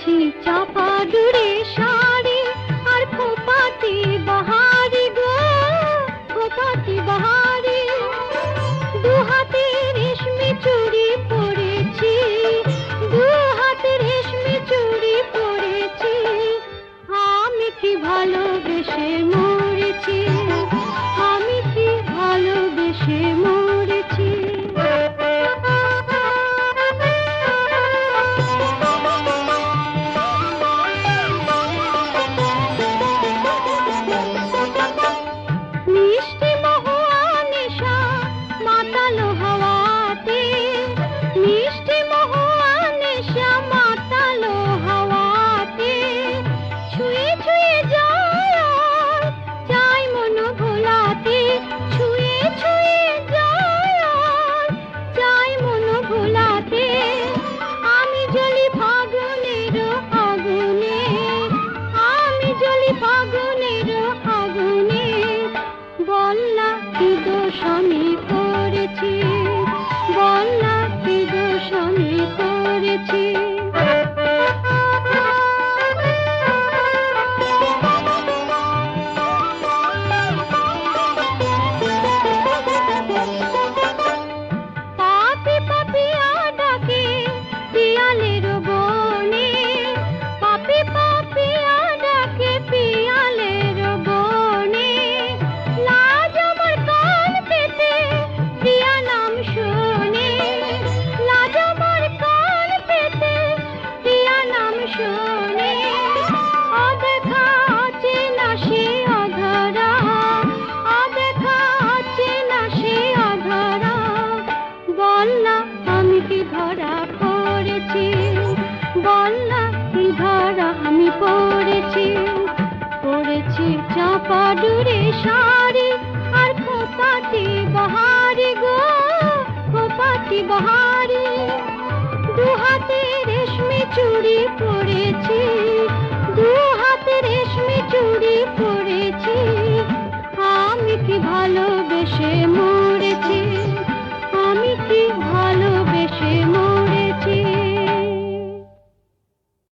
আছে চাপা দূরে সা গল্লা ভাড়া আমি পড়েছি। পড়েছি চাপা ডুরে শাড়ি আর খোপাটি বাহারি গো, খোপাটি বাহারি। দু হাতে রেশমি চুড়ি পড়েছি, দু হাতে রেশমি চুড়ি পড়েছি। আমি কি ভালোবেসে